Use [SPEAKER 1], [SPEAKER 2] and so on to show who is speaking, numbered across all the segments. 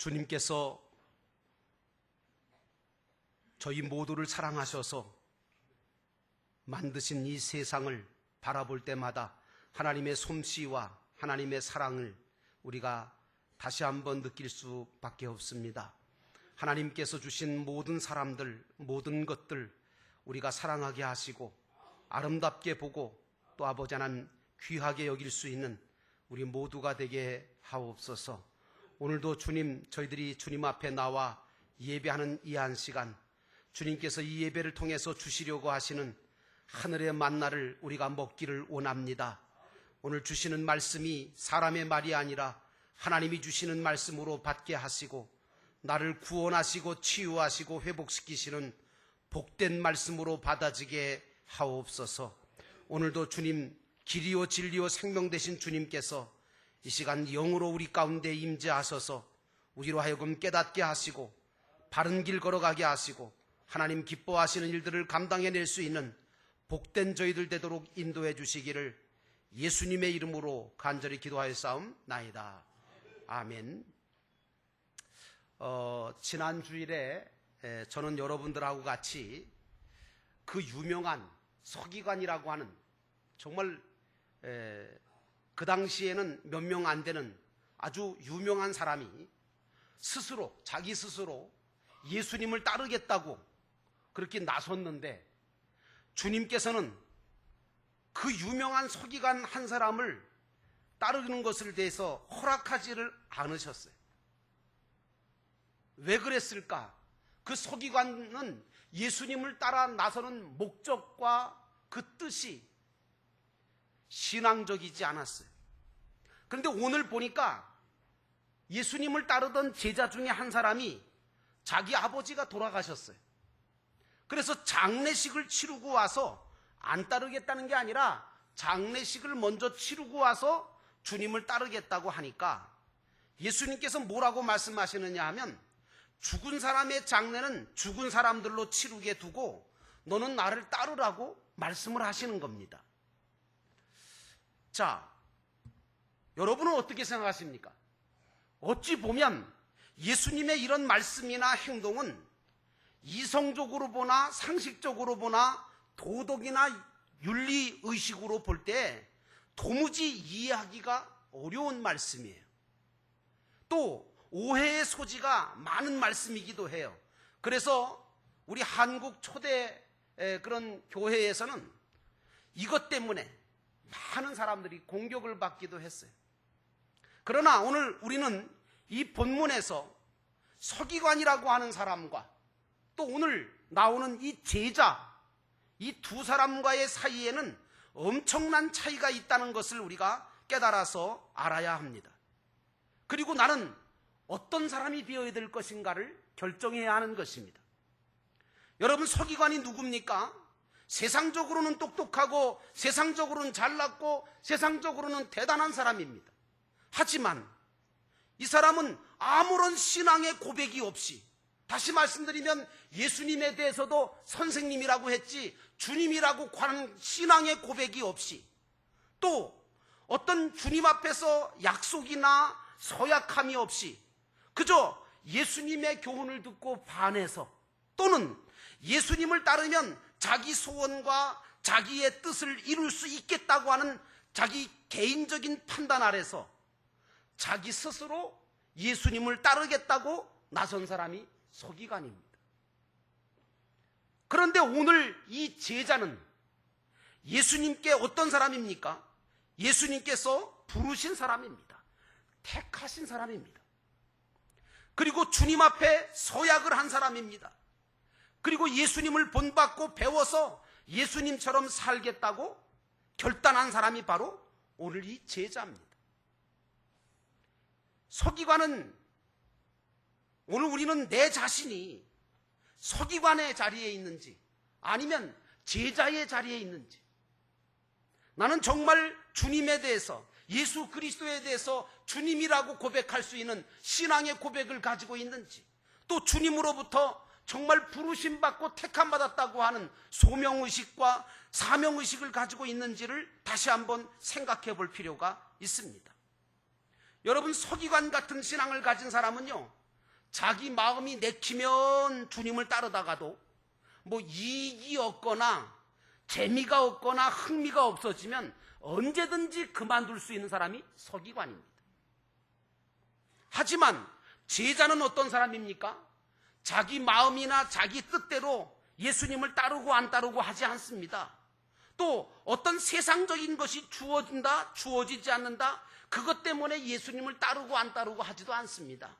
[SPEAKER 1] 주님께서 저희 모두를 사랑하셔서 만드신 이 세상을 바라볼 때마다 하나님의 솜씨와 하나님의 사랑을 우리가 다시 한번 느낄 수밖에 없습니다. 하나님께서 주신 모든 사람들, 모든 것들 우리가 사랑하게 하시고 아름답게 보고 또 아버지 하나님 귀하게 여길 수 있는 우리 모두가 되게 하옵소서. 오늘도 주님 저희들이 주님 앞에 나와 예배하는 이 한 시간 주님께서 이 예배를 통해서 주시려고 하시는 하늘의 만나를 우리가 먹기를 원합니다. 오늘 주시는 말씀이 사람의 말이 아니라 하나님이 주시는 말씀으로 받게 하시고 나를 구원하시고 치유하시고 회복시키시는 복된 말씀으로 받아지게 하옵소서. 오늘도 주님 길이요 진리요 생명 되신 주님께서 이 시간 영으로 우리 가운데 임재하셔서 우리로 하여금 깨닫게 하시고 바른 길 걸어가게 하시고 하나님 기뻐하시는 일들을 감당해낼 수 있는 복된 저희들 되도록 인도해 주시기를 예수님의 이름으로 간절히 기도하여 싸움 나이다. 아멘. 어, 지난 주일에 에, 저는 여러분들하고 같이 그 유명한 서기관이라고 하는 정말 에, 그 당시에는 몇 명 안 되는 아주 유명한 사람이 스스로 자기 스스로 예수님을 따르겠다고 그렇게 나섰는데 주님께서는 그 유명한 서기관 한 사람을 따르는 것을 대해서 허락하지를 않으셨어요. 왜 그랬을까? 그 서기관은 예수님을 따라 나서는 목적과 그 뜻이 신앙적이지 않았어요. 그런데 오늘 보니까 예수님을 따르던 제자 중에 한 사람이 자기 아버지가 돌아가셨어요. 그래서 장례식을 치르고 와서 안 따르겠다는 게 아니라 장례식을 먼저 치르고 와서 주님을 따르겠다고 하니까 예수님께서 뭐라고 말씀하시느냐 하면 죽은 사람의 장례는 죽은 사람들로 치르게 두고 너는 나를 따르라고 말씀을 하시는 겁니다. 자, 여러분은 어떻게 생각하십니까? 어찌 보면 예수님의 이런 말씀이나 행동은 이성적으로 보나 상식적으로 보나 도덕이나 윤리 의식으로 볼 때 도무지 이해하기가 어려운 말씀이에요. 또 오해의 소지가 많은 말씀이기도 해요. 그래서 우리 한국 초대 그런 교회에서는 이것 때문에 많은 사람들이 공격을 받기도 했어요. 그러나 오늘 우리는 이 본문에서 서기관이라고 하는 사람과 또 오늘 나오는 이 제자, 이 두 사람과의 사이에는 엄청난 차이가 있다는 것을 우리가 깨달아서 알아야 합니다. 그리고 나는 어떤 사람이 되어야 될 것인가를 결정해야 하는 것입니다. 여러분, 서기관이 누굽니까? 세상적으로는 똑똑하고, 세상적으로는 잘났고, 세상적으로는 대단한 사람입니다. 하지만 이 사람은 아무런 신앙의 고백이 없이 다시 말씀드리면 예수님에 대해서도 선생님이라고 했지 주님이라고 관한 신앙의 고백이 없이 또 어떤 주님 앞에서 약속이나 서약함이 없이 그저 예수님의 교훈을 듣고 반해서 또는 예수님을 따르면 자기 소원과 자기의 뜻을 이룰 수 있겠다고 하는 자기 개인적인 판단 아래서 자기 스스로 예수님을 따르겠다고 나선 사람이 서기관입니다. 그런데 오늘 이 제자는 예수님께 어떤 사람입니까? 예수님께서 부르신 사람입니다. 택하신 사람입니다. 그리고 주님 앞에 서약을 한 사람입니다. 그리고 예수님을 본받고 배워서 예수님처럼 살겠다고 결단한 사람이 바로 오늘 이 제자입니다. 서기관은 오늘 우리는 내 자신이 서기관의 자리에 있는지 아니면 제자의 자리에 있는지 나는 정말 주님에 대해서 예수 그리스도에 대해서 주님이라고 고백할 수 있는 신앙의 고백을 가지고 있는지 또 주님으로부터 정말 부르심 받고 택함 받았다고 하는 소명 의식과 사명 의식을 가지고 있는지를 다시 한번 생각해 볼 필요가 있습니다. 여러분 서기관 같은 신앙을 가진 사람은요 자기 마음이 내키면 주님을 따르다가도 뭐 이익이 없거나 재미가 없거나 흥미가 없어지면 언제든지 그만둘 수 있는 사람이 서기관입니다. 하지만 제자는 어떤 사람입니까? 자기 마음이나 자기 뜻대로 예수님을 따르고 안 따르고 하지 않습니다. 또 어떤 세상적인 것이 주어진다, 주어지지 않는다, 그것 때문에 예수님을 따르고 안 따르고 하지도 않습니다.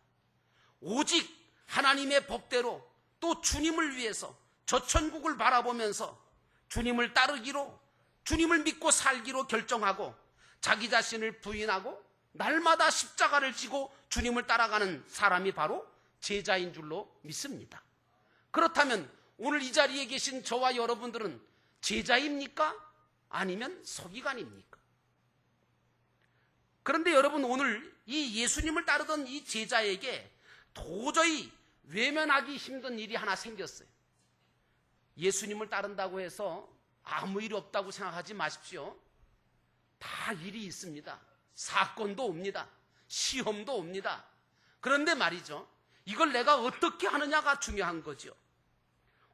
[SPEAKER 1] 오직 하나님의 법대로 또 주님을 위해서 저 천국을 바라보면서 주님을 따르기로 주님을 믿고 살기로 결정하고 자기 자신을 부인하고 날마다 십자가를 지고 주님을 따라가는 사람이 바로 제자인 줄로 믿습니다. 그렇다면 오늘 이 자리에 계신 저와 여러분들은 제자입니까? 아니면 서기관입니까? 그런데 여러분 오늘 이 예수님을 따르던 이 제자에게 도저히 외면하기 힘든 일이 하나 생겼어요. 예수님을 따른다고 해서 아무 일이 없다고 생각하지 마십시오. 다 일이 있습니다. 사건도 옵니다. 시험도 옵니다. 그런데 말이죠. 이걸 내가 어떻게 하느냐가 중요한 거죠.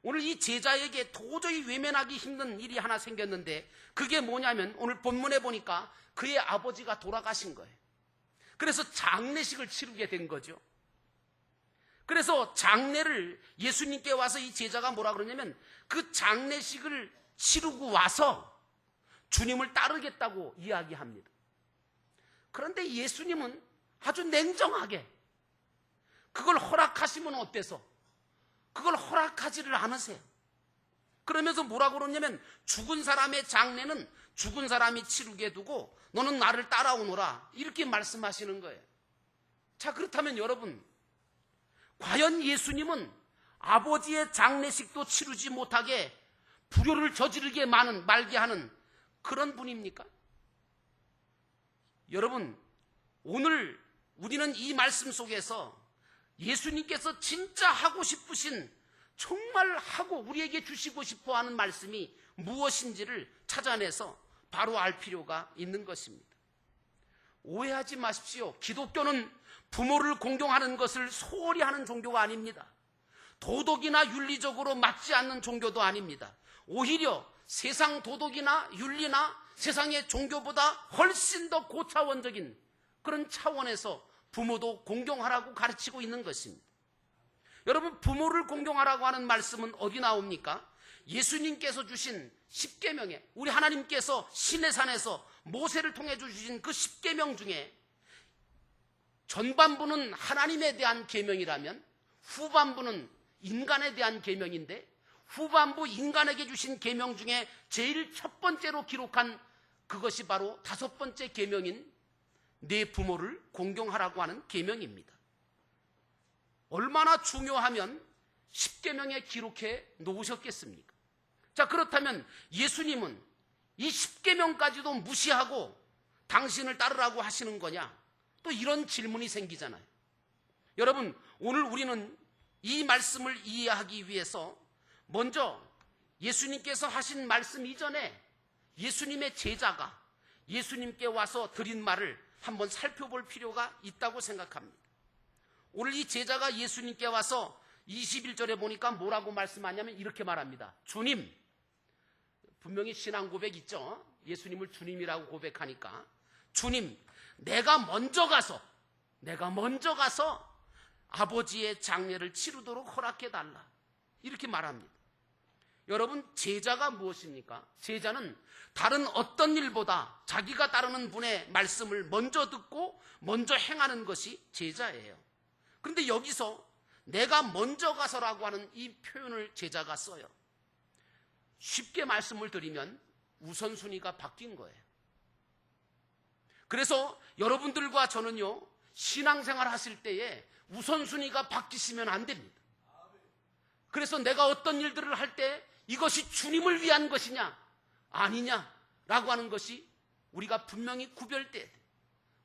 [SPEAKER 1] 오늘 이 제자에게 도저히 외면하기 힘든 일이 하나 생겼는데 그게 뭐냐면 오늘 본문에 보니까 그의 아버지가 돌아가신 거예요. 그래서 장례식을 치르게 된 거죠. 그래서 장례를 예수님께 와서 이 제자가 뭐라 그러냐면 그 장례식을 치르고 와서 주님을 따르겠다고 이야기합니다. 그런데 예수님은 아주 냉정하게 그걸 허락하시면 어때서? 그걸 허락하지를 않으세요. 그러면서 뭐라 그러냐면 죽은 사람의 장례는 죽은 사람이 치르게 두고 너는 나를 따라오너라. 이렇게 말씀하시는 거예요. 자, 그렇다면 여러분, 과연 예수님은 아버지의 장례식도 치르지 못하게 불효를 저지르게 많은, 말게 하는 그런 분입니까? 여러분, 오늘 우리는 이 말씀 속에서 예수님께서 진짜 하고 싶으신 정말 하고 우리에게 주시고 싶어 하는 말씀이 무엇인지를 찾아내서 바로 알 필요가 있는 것입니다. 오해하지 마십시오. 기독교는 부모를 공경하는 것을 소홀히 하는 종교가 아닙니다. 도덕이나 윤리적으로 맞지 않는 종교도 아닙니다. 오히려 세상 도덕이나 윤리나 세상의 종교보다 훨씬 더 고차원적인 그런 차원에서 부모도 공경하라고 가르치고 있는 것입니다. 여러분 부모를 공경하라고 하는 말씀은 어디 나옵니까? 예수님께서 주신 10계명에 우리 하나님께서 신의 산에서 모세를 통해 주신 그 10계명 중에 전반부는 하나님에 대한 계명이라면 후반부는 인간에 대한 계명인데 후반부 인간에게 주신 계명 중에 제일 첫 번째로 기록한 그것이 바로 다섯 번째 계명인 내 부모를 공경하라고 하는 계명입니다. 얼마나 중요하면 10계명에 기록해 놓으셨겠습니까? 자, 그렇다면 예수님은 이 10계명까지도 무시하고 당신을 따르라고 하시는 거냐? 또 이런 질문이 생기잖아요. 여러분, 오늘 우리는 이 말씀을 이해하기 위해서 먼저 예수님께서 하신 말씀 이전에 예수님의 제자가 예수님께 와서 드린 말을 한번 살펴볼 필요가 있다고 생각합니다. 오늘 이 제자가 예수님께 와서 21절에 보니까 뭐라고 말씀하냐면 이렇게 말합니다. 주님, 분명히 신앙 고백 있죠? 예수님을 주님이라고 고백하니까. 주님, 내가 먼저 가서, 내가 먼저 가서 아버지의 장례를 치르도록 허락해 달라. 이렇게 말합니다. 여러분, 제자가 무엇입니까? 제자는 다른 어떤 일보다 자기가 따르는 분의 말씀을 먼저 듣고 먼저 행하는 것이 제자예요. 그런데 여기서 내가 먼저 가서라고 하는 이 표현을 제자가 써요. 쉽게 말씀을 드리면 우선순위가 바뀐 거예요. 그래서 여러분들과 저는요, 신앙생활 하실 때에 우선순위가 바뀌시면 안 됩니다. 그래서 내가 어떤 일들을 할 때 이것이 주님을 위한 것이냐, 아니냐라고 하는 것이 우리가 분명히 구별돼야 돼.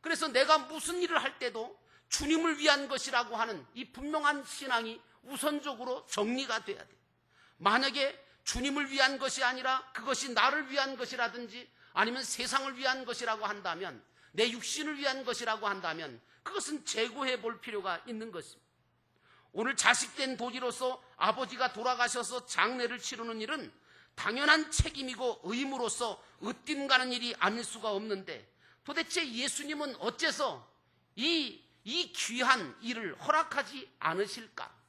[SPEAKER 1] 그래서 내가 무슨 일을 할 때도 주님을 위한 것이라고 하는 이 분명한 신앙이 우선적으로 정리가 돼야 돼. 만약에 주님을 위한 것이 아니라 그것이 나를 위한 것이라든지 아니면 세상을 위한 것이라고 한다면 내 육신을 위한 것이라고 한다면 그것은 재고해 볼 필요가 있는 것입니다.
[SPEAKER 2] 오늘 자식된 도지로서 아버지가 돌아가셔서 장례를 치르는 일은 당연한 책임이고 의무로서 으뜸 가는 일이 아닐 수가 없는데 도대체 예수님은 어째서 이, 이 귀한 일을 허락하지 않으실까?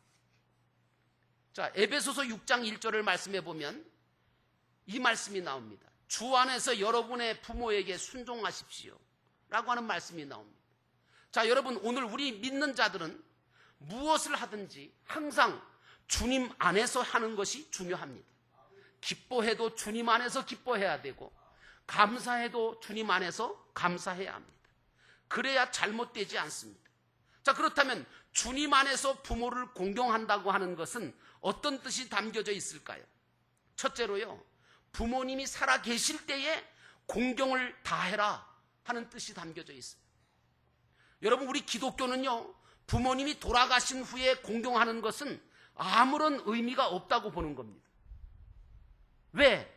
[SPEAKER 2] 자, 에베소서 6장 1절을 말씀해 보면 이 말씀이 나옵니다. 주 안에서 여러분의 부모에게 순종하십시오. 라고 하는 말씀이 나옵니다. 자, 여러분, 오늘 우리 믿는 자들은 무엇을 하든지 항상 주님 안에서 하는 것이 중요합니다. 기뻐해도 주님 안에서 기뻐해야 되고, 감사해도 주님 안에서 감사해야 합니다. 그래야 잘못되지 않습니다. 자, 그렇다면 주님 안에서 부모를 공경한다고 하는 것은 어떤 뜻이 담겨져 있을까요? 첫째로요, 부모님이 살아 계실 때에 공경을 다해라 하는 뜻이 담겨져 있어요. 여러분, 우리 기독교는요, 부모님이 돌아가신 후에 공경하는 것은 아무런 의미가 없다고 보는 겁니다. 왜?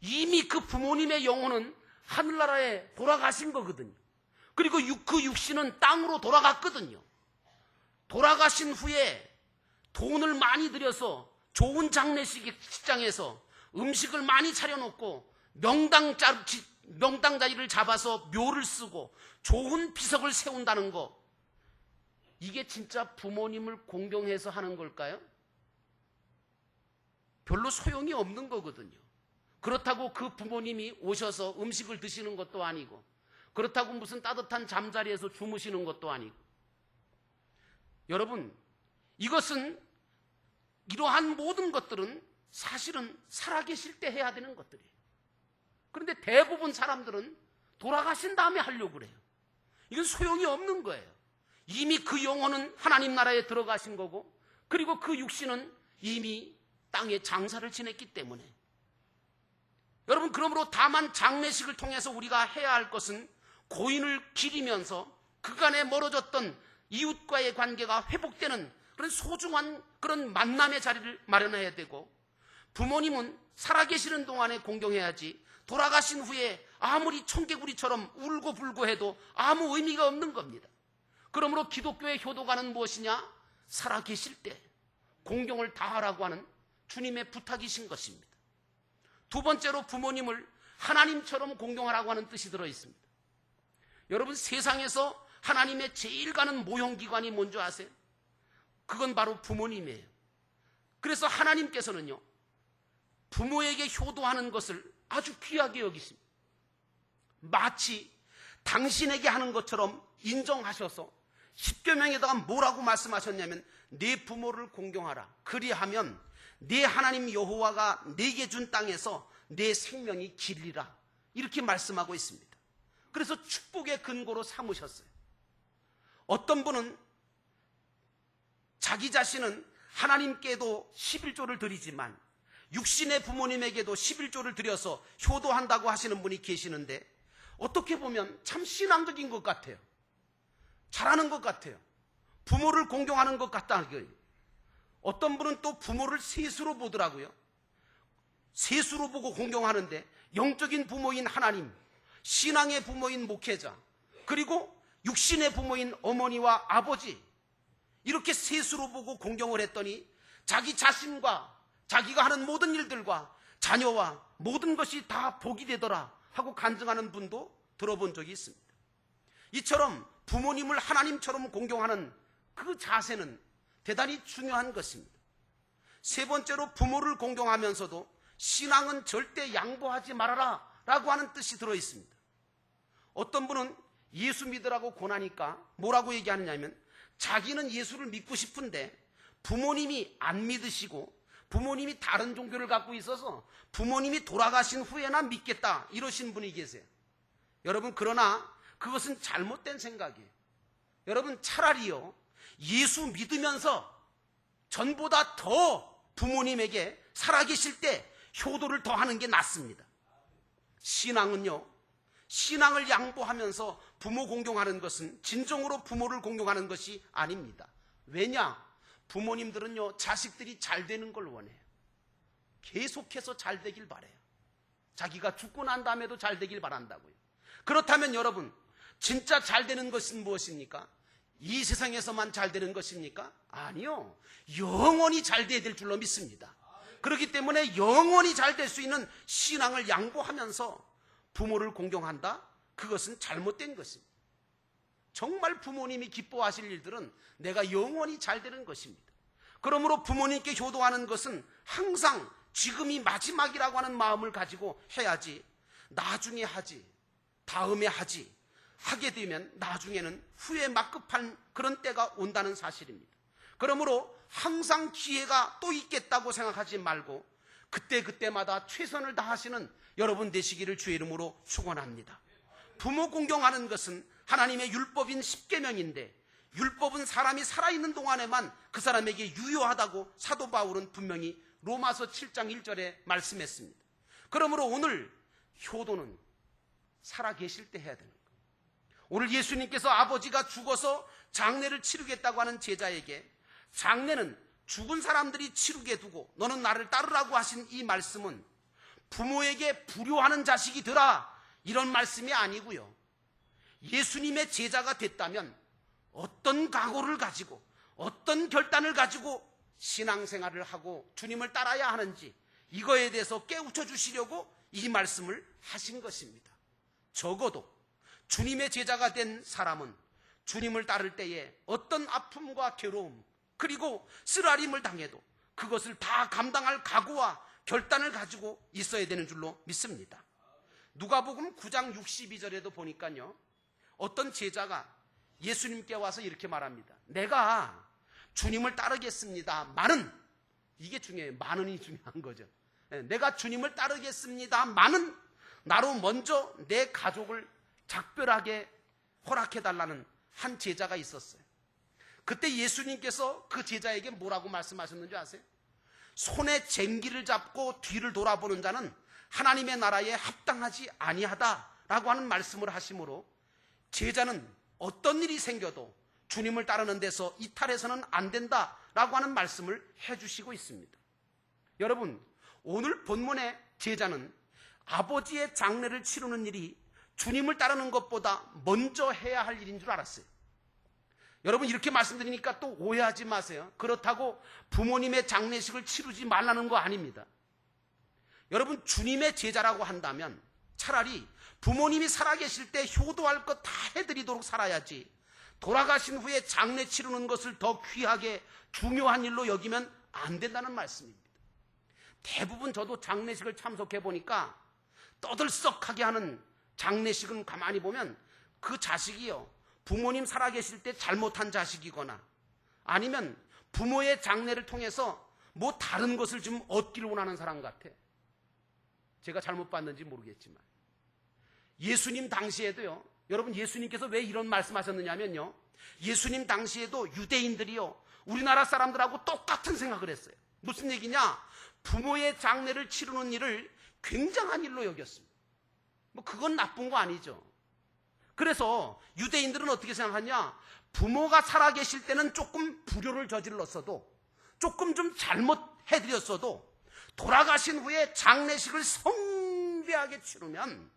[SPEAKER 2] 이미 그 부모님의 영혼은 하늘나라에 돌아가신 거거든요. 그리고 육- 그 육신은 땅으로 돌아갔거든요. 돌아가신 후에 돈을 많이 들여서 좋은 장례식장에서 음식을 많이 차려놓고 명당 자, 지- 명당 자리를 잡아서 묘를 쓰고 좋은 비석을 세운다는 거 이게 진짜 부모님을 공경해서 하는 걸까요? 별로 소용이 없는 거거든요. 그렇다고 그 부모님이 오셔서 음식을 드시는 것도 아니고 그렇다고 무슨 따뜻한 잠자리에서 주무시는 것도 아니고 여러분 이것은 이러한 모든 것들은 사실은 살아계실 때 해야 되는 것들이에요. 그런데 대부분 사람들은 돌아가신 다음에 하려고 그래요. 이건 소용이 없는 거예요. 이미 그 영혼은 하나님 나라에 들어가신 거고, 그리고 그 육신은 이미 땅에 장사를 지냈기 때문에. 여러분, 그러므로 다만 장례식을 통해서 우리가 해야 할 것은 고인을 기리면서 그간에 멀어졌던 이웃과의 관계가 회복되는 그런 소중한 그런 만남의 자리를 마련해야 되고, 부모님은 살아계시는 동안에 공경해야지 돌아가신 후에 아무리 청개구리처럼 울고 불고 해도 아무 의미가 없는 겁니다. 그러므로 기독교의 효도가는 무엇이냐? 살아 계실 때 공경을 다하라고 하는 주님의 부탁이신 것입니다. 두 번째로 부모님을 하나님처럼 공경하라고 하는 뜻이 들어 있습니다. 여러분 세상에서 하나님의 제일 가는 모형기관이 뭔지 아세요? 그건 바로 부모님이에요. 그래서 하나님께서는요, 부모에게 효도하는 것을 아주 귀하게 여기십니다. 마치 당신에게 하는 것처럼 인정하셔서 십계명에다가 뭐라고 말씀하셨냐면 내 부모를 공경하라. 그리하면 내 하나님 여호와가 내게 준 땅에서 내 생명이 길리라. 이렇게 말씀하고 있습니다. 그래서 축복의 근거로 삼으셨어요. 어떤 분은 자기 자신은 하나님께도 11조를 드리지만 육신의 부모님에게도 11조를 드려서 효도한다고 하시는 분이 계시는데 어떻게 보면 참 신앙적인 것 같아요. 잘하는 것 같아요. 부모를 공경하는 것 같다. 어떤 분은 또 부모를 세수로 보더라고요. 세수로 보고 공경하는데 영적인 부모인 하나님, 신앙의 부모인 목회자, 그리고 육신의 부모인 어머니와 아버지, 이렇게 세수로 보고 공경을 했더니 자기 자신과 자기가 하는 모든 일들과 자녀와 모든 것이 다 복이 되더라 하고 간증하는 분도 들어본 적이 있습니다. 이처럼 부모님을 하나님처럼 공경하는 그 자세는 대단히 중요한 것입니다. 세 번째로 부모를 공경하면서도 신앙은 절대 양보하지 말아라 라고 하는 뜻이 들어 있습니다. 어떤 분은 예수 믿으라고 권하니까 뭐라고 얘기하느냐면 자기는 예수를 믿고 싶은데 부모님이 안 믿으시고 부모님이 다른 종교를 갖고 있어서 부모님이 돌아가신 후에나 믿겠다 이러신 분이 계세요. 여러분 그러나 그것은 잘못된 생각이에요. 여러분 차라리요 예수 믿으면서 전보다 더 부모님에게 살아계실 때 효도를 더 하는 게 낫습니다. 신앙은요 신앙을 양보하면서 부모 공경하는 것은 진정으로 부모를 공경하는 것이 아닙니다. 왜냐? 부모님들은요, 자식들이 잘 되는 걸 원해요. 계속해서 잘 되길 바래요. 자기가 죽고 난 다음에도 잘 되길 바란다고요. 그렇다면 여러분, 진짜 잘 되는 것은 무엇입니까? 이 세상에서만 잘 되는 것입니까? 아니요. 영원히 잘 돼야 될 줄로 믿습니다. 그렇기 때문에 영원히 잘 될 수 있는 신앙을 양보하면서 부모를 공경한다? 그것은 잘못된 것입니다. 정말 부모님이 기뻐하실 일들은 내가 영원히 잘 되는 것입니다. 그러므로 부모님께 효도하는 것은 항상 지금이 마지막이라고 하는 마음을 가지고 해야지 나중에 하지 다음에 하지 하게 되면 나중에는 후회 막급한 그런 때가 온다는 사실입니다. 그러므로 항상 기회가 또 있겠다고 생각하지 말고 그때그때마다 최선을 다하시는 여러분 되시기를 주의 이름으로 축원합니다. 부모 공경하는 것은 하나님의 율법인 십계명인데 율법은 사람이 살아있는 동안에만 그 사람에게 유효하다고 사도 바울은 분명히 로마서 7장 1절에 말씀했습니다. 그러므로 오늘 효도는 살아 계실 때 해야 거예요. 오늘 예수님께서 아버지가 죽어서 장례를 치르겠다고 하는 제자에게 장례는 죽은 사람들이 치르게 두고 너는 나를 따르라고 하신 이 말씀은 부모에게 불효하는 자식이 되라 이런 말씀이 아니고요. 예수님의 제자가 됐다면 어떤 각오를 가지고 어떤 결단을 가지고 신앙생활을 하고 주님을 따라야 하는지 이거에 대해서 깨우쳐 주시려고 이 말씀을 하신 것입니다. 적어도 주님의 제자가 된 사람은 주님을 따를 때에 어떤 아픔과 괴로움 그리고 쓰라림을 당해도 그것을 다 감당할 각오와 결단을 가지고 있어야 되는 줄로 믿습니다. 누가복음 9장 62절에도 보니까요. 어떤 제자가 예수님께 와서 이렇게 말합니다. 내가 주님을 따르겠습니다. 많은 이게 중요해요. 많은이 중요한 거죠. 예, 내가 주님을 따르겠습니다. 많은 나로 먼저 내 가족을 작별하게 허락해 달라는 한 제자가 있었어요. 그때 예수님께서 그 제자에게 뭐라고 말씀하셨는지 아세요? 손에 쟁기를 잡고 뒤를 돌아보는 자는 하나님의 나라에 합당하지 아니하다라고 하는 말씀을 하심으로 제자는 어떤 일이 생겨도 주님을 따르는 데서 이탈해서는 안 된다라고 하는 말씀을 해주시고 있습니다. 여러분, 오늘 본문의 제자는 아버지의 장례를 치르는 일이 주님을 따르는 것보다 먼저 해야 할 일인 줄 알았어요. 여러분 이렇게 말씀드리니까 또 오해하지 마세요. 그렇다고 부모님의 장례식을 치르지 말라는 거 아닙니다. 여러분 주님의 제자라고 한다면 차라리 부모님이 살아계실 때 효도할 것 다 해드리도록 살아야지 돌아가신 후에 장례 치르는 것을 더 귀하게 중요한 일로 여기면 안 된다는 말씀입니다. 대부분 저도 장례식을 참석해 보니까 떠들썩하게 하는 장례식은 가만히 보면 그 자식이요. 부모님 살아계실 때 잘못한 자식이거나 아니면 부모의 장례를 통해서 뭐 다른 것을 좀 얻기를 원하는 사람 같아. 제가 잘못 봤는지 모르겠지만. 예수님 당시에도요. 여러분 예수님께서 왜 이런 말씀하셨느냐면요. 예수님 당시에도 유대인들이요. 우리나라 사람들하고 똑같은 생각을 했어요. 무슨 얘기냐? 부모의 장례를 치르는 일을 굉장한 일로 여겼습니다. 뭐 그건 나쁜 거 아니죠. 그래서 유대인들은 어떻게 생각하냐? 부모가 살아계실 때는 조금 불효를 저질렀어도 조금 좀 잘못해드렸어도 돌아가신 후에 장례식을 성대하게 치르면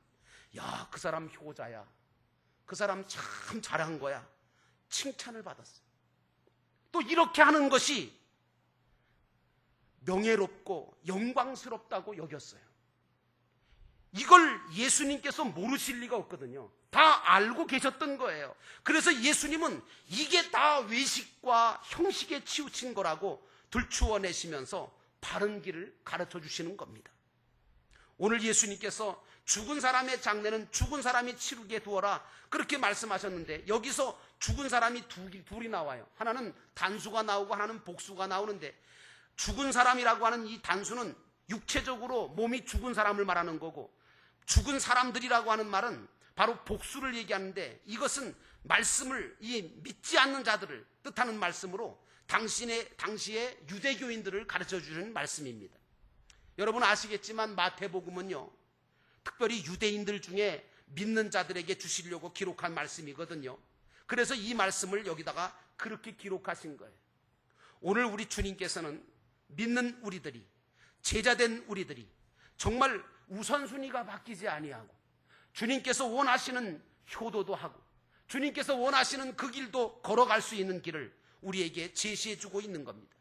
[SPEAKER 2] 야, 그 사람 효자야. 그 사람 참 잘한 거야. 칭찬을 받았어. 또 이렇게 하는 것이 명예롭고 영광스럽다고 여겼어요. 이걸 예수님께서 모르실 리가 없거든요. 다 알고 계셨던 거예요. 그래서 예수님은 이게 다 외식과 형식에 치우친 거라고 들추어 내시면서 바른 길을 가르쳐 주시는 겁니다. 오늘 예수님께서 죽은 사람의 장례는 죽은 사람이 치르게 두어라. 그렇게 말씀하셨는데 여기서 죽은 사람이 두, 둘이 나와요. 하나는 단수가 나오고 하나는 복수가 나오는데 죽은 사람이라고 하는 이 단수는 육체적으로 몸이 죽은 사람을 말하는 거고 죽은 사람들이라고 하는 말은 바로 복수를 얘기하는데 이것은 말씀을 이 믿지 않는 자들을 뜻하는 말씀으로 당신의 당시의 유대교인들을 가르쳐 주는 말씀입니다. 여러분 아시겠지만 마태복음은요. 특별히 유대인들 중에 믿는 자들에게 주시려고 기록한 말씀이거든요. 그래서 이 말씀을 여기다가 그렇게 기록하신 거예요. 오늘 우리 주님께서는 믿는 우리들이 제자된 우리들이 정말 우선순위가 바뀌지 아니하고 주님께서 원하시는 효도도 하고 주님께서 원하시는 그 길도 걸어갈 수 있는 길을 우리에게 제시해 주고 있는 겁니다.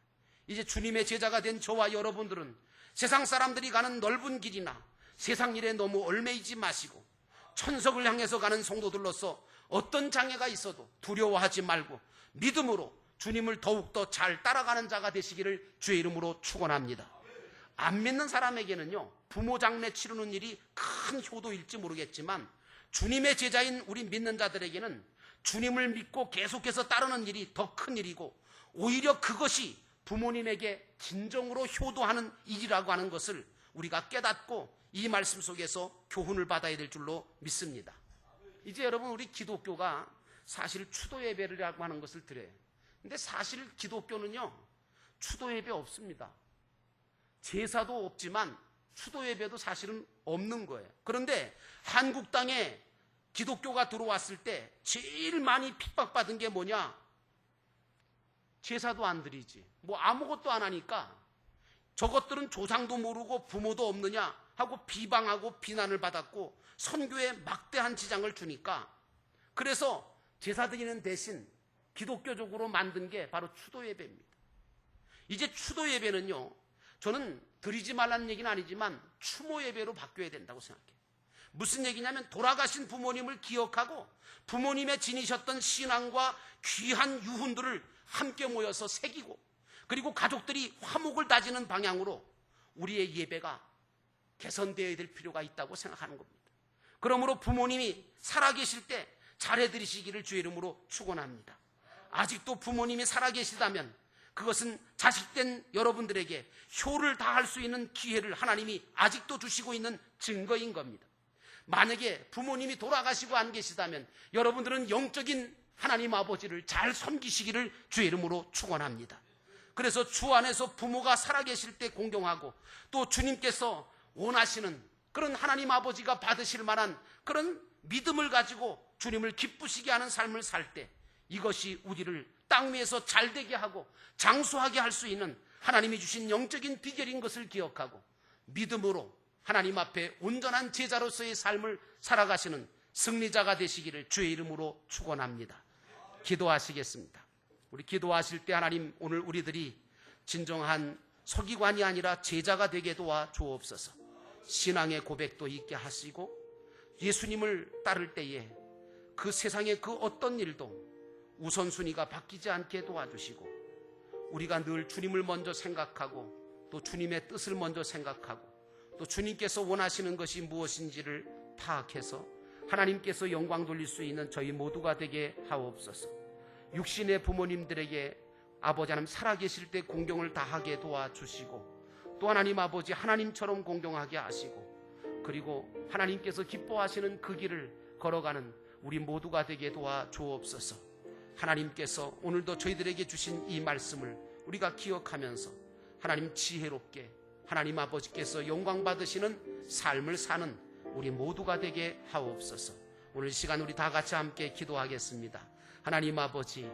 [SPEAKER 2] 이제 주님의 제자가 된 저와 여러분들은 세상 사람들이 가는 넓은 길이나 세상 일에 너무 얽매이지 마시고 천석을 향해서 가는 성도들로서 어떤 장애가 있어도 두려워하지 말고 믿음으로 주님을 더욱더 잘 따라가는 자가 되시기를 주의 이름으로 축원합니다. 안 믿는 사람에게는요 부모 장례 치르는 일이 큰 효도일지 모르겠지만 주님의 제자인 우리 믿는 자들에게는 주님을 믿고 계속해서 따르는 일이 더 큰 일이고 오히려 그것이 부모님에게 진정으로 효도하는 일이라고 하는 것을 우리가 깨닫고 이 말씀 속에서 교훈을 받아야 될 줄로 믿습니다. 이제 여러분 우리 기독교가 사실 추도 예배라고 하는 것을 드려요. 근데 사실 기독교는요 추도 예배 없습니다. 제사도 없지만 추도 예배도 사실은 없는 거예요. 그런데 한국 땅에 기독교가 들어왔을 때 제일 많이 핍박받은 게 뭐냐? 제사도 안 드리지. 뭐 아무것도 안 하니까 저것들은 조상도 모르고 부모도 없느냐 하고 비방하고 비난을 받았고 선교에 막대한 지장을 주니까 그래서 제사 드리는 대신 기독교적으로 만든 게 바로 추도 예배입니다. 이제 추도 예배는요. 저는 드리지 말라는 얘기는 아니지만 추모 예배로 바뀌어야 된다고 생각해요. 무슨 얘기냐면 돌아가신 부모님을 기억하고 부모님의 지니셨던 신앙과 귀한 유훈들을 함께 모여서 새기고 그리고 가족들이 화목을 다지는 방향으로 우리의 예배가 개선되어야 될 필요가 있다고 생각하는 겁니다. 그러므로 부모님이 살아계실 때 잘해드리시기를 주의 이름으로 축원합니다. 아직도 부모님이 살아계시다면 그것은 자식된 여러분들에게 효를 다할 수 있는 기회를 하나님이 아직도 주시고 있는 증거인 겁니다. 만약에 부모님이 돌아가시고 안 계시다면 여러분들은 영적인 하나님 아버지를 잘 섬기시기를 주의 이름으로 축원합니다. 그래서 주 안에서 부모가 살아계실 때 공경하고 또 주님께서 원하시는 그런 하나님 아버지가 받으실 만한 그런 믿음을 가지고 주님을 기쁘시게 하는 삶을 살 때 이것이 우리를 땅 위에서 잘 되게 하고 장수하게 할 수 있는 하나님이 주신 영적인 비결인 것을 기억하고 믿음으로 하나님 앞에 온전한 제자로서의 삶을 살아가시는 승리자가 되시기를 주의 이름으로 축원합니다. 기도하시겠습니다. 우리 기도하실 때 하나님 오늘 우리들이 진정한 서기관이 아니라 제자가 되게 도와 주옵소서. 신앙의 고백도 있게 하시고 예수님을 따를 때에 그 세상의 그 어떤 일도 우선순위가 바뀌지 않게 도와주시고 우리가 늘 주님을 먼저 생각하고 또 주님의 뜻을 먼저 생각하고 또 주님께서 원하시는 것이 무엇인지를 파악해서 하나님께서 영광 돌릴 수 있는 저희 모두가 되게 하옵소서. 육신의 부모님들에게 아버지 하나님 살아계실 때 공경을 다하게 도와주시고 또 하나님 아버지 하나님처럼 공경하게 하시고 그리고 하나님께서 기뻐하시는 그 길을 걸어가는 우리 모두가 되게 도와주옵소서. 하나님께서 오늘도 저희들에게 주신 이 말씀을 우리가 기억하면서 하나님 지혜롭게 하나님 아버지께서 영광 받으시는 삶을 사는 우리 모두가 되게 하옵소서. 오늘 시간 우리 다 같이 함께 기도하겠습니다. 하나님 아버지